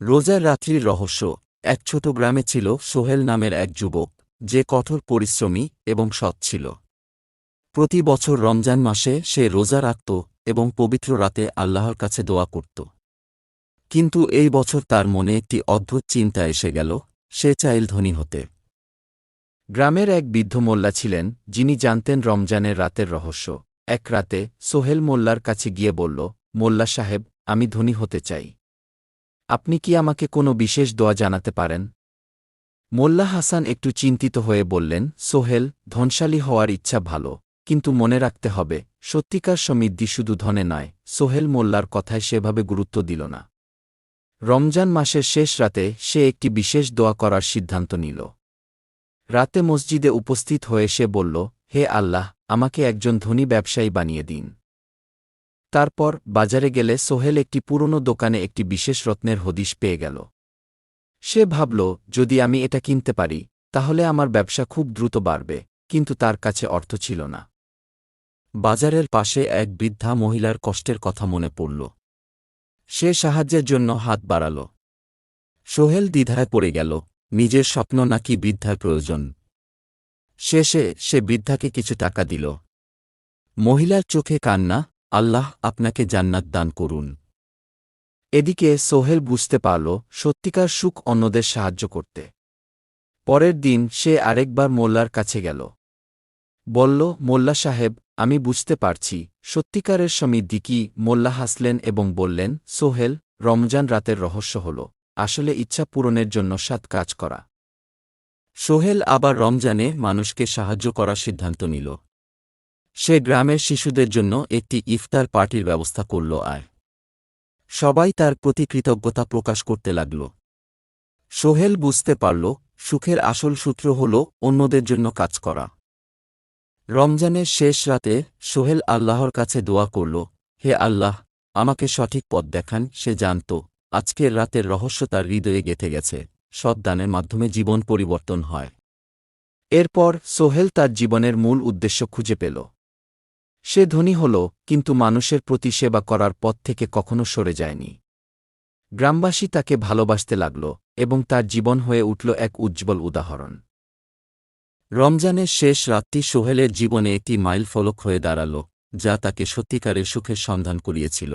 রোজার রাত্রির রহস্য। এক ছোট গ্রামে ছিল সোহেল নামের এক যুবক, যে কঠোর পরিশ্রমী এবং সৎ ছিল। প্রতি বছর রমজান মাসে সে রোজা রাখত এবং পবিত্র রাতে আল্লাহর কাছে দোয়া করত। কিন্তু এই বছর তার মনে একটি অদ্ভুত চিন্তা এসে গেল, সে চাইল ধনী হতে। গ্রামের এক বৃদ্ধ মোল্লা ছিলেন, যিনি জানতেন রমজানের রাতের রহস্য। এক রাতে সোহেল মোল্লার কাছে গিয়ে বলল, মোল্লা সাহেব, আমি ধনী হতে চাই। আপনি কি আমাকে কোনো বিশেষ দোয়া জানাতে পারেন? মোল্লা হাসান একটু চিন্তিত হয়ে বললেন, সোহেল, ধনশালী হওয়ার ইচ্ছা ভালো, কিন্তু মনে রাখতে হবে, সত্যিকার সমৃদ্ধি শুধু ধনে নয়, সোহেল মোল্লার কথায় সেভাবে গুরুত্ব দিল না। রমজান মাসের শেষ রাতে সে একটি বিশেষ দোয়া করার সিদ্ধান্ত নিল। রাতে মসজিদে উপস্থিত হয়ে সে বলল, হে আল্লাহ, আমাকে একজন ধনী ব্যবসায়ী বানিয়ে দিন। তারপর বাজারে গেলে সোহেল একটি পুরনো দোকানে একটি বিশেষ রত্নের হদিশ পেয়ে গেল। সে ভাবল, যদি আমি এটা কিনতে পারি, তাহলে আমার ব্যবসা খুব দ্রুত বাড়বে, কিন্তু তার কাছে অর্থ ছিল না। বাজারের পাশে এক বৃদ্ধা মহিলার কষ্টের কথা মনে পড়ল। সে সাহায্যের জন্য হাত বাড়াল। সোহেল দ্বিধায় পড়ে গেল, নিজের স্বপ্ন নাকি বৃদ্ধার প্রয়োজন? শেষে সে বৃদ্ধাকে কিছু টাকা দিল। মহিলার চোখে কান্না আল্লাহ আপনাকে জান্নাত দান করুন। এদিকে সোহেল বুঝতে পারল সত্যিকার সুখ অন্যদের সাহায্য করতে। পরের দিন সে আরেকবার মোল্লার কাছে গেল। বলল, মোল্লা সাহেব, আমি বুঝতে পারছি, সত্যিকারের সমৃদ্ধি কি মোল্লা হাসলেন এবং বললেন, সোহেল, রমজান রাতের রহস্য হল, আসলে ইচ্ছা পূরণের জন্য সাত কাজ করা। সোহেল আবার রমজানে মানুষকে সাহায্য করার সিদ্ধান্ত নিল। সে গ্রামের শিশুদের জন্য একটি ইফতার পার্টির ব্যবস্থা করল আয় সবাই তার প্রতি কৃতজ্ঞতা প্রকাশ করতে লাগল। সোহেল বুঝতে পারল, সুখের আসল সূত্র হল অন্যদের জন্য কাজ করা। রমজানের শেষ রাতে সোহেল আল্লাহর কাছে দোয়া করল, হে আল্লাহ, আমাকে সঠিক পথ দেখান, সে জানত, আজকের রাতের রহস্য তার হৃদয়ে গেঁথে গেছে, সৎদানের মাধ্যমে জীবন পরিবর্তন হয়। এরপর সোহেল তার জীবনের মূল উদ্দেশ্য খুঁজে পেল। সে ধনী হল, কিন্তু মানুষের প্রতি সেবা করার পথ থেকে কখনো সরে যায়নি। গ্রামবাসী তাকে ভালোবাসতে লাগল, এবং তার জীবন হয়ে উঠল এক উজ্জ্বল উদাহরণ। রমজানের শেষ রাত্রি সোহেলের জীবনে একটি মাইল ফলক হয়ে দাঁড়াল, যা তাকে সত্যিকারের সুখের সন্ধান করিয়েছিল।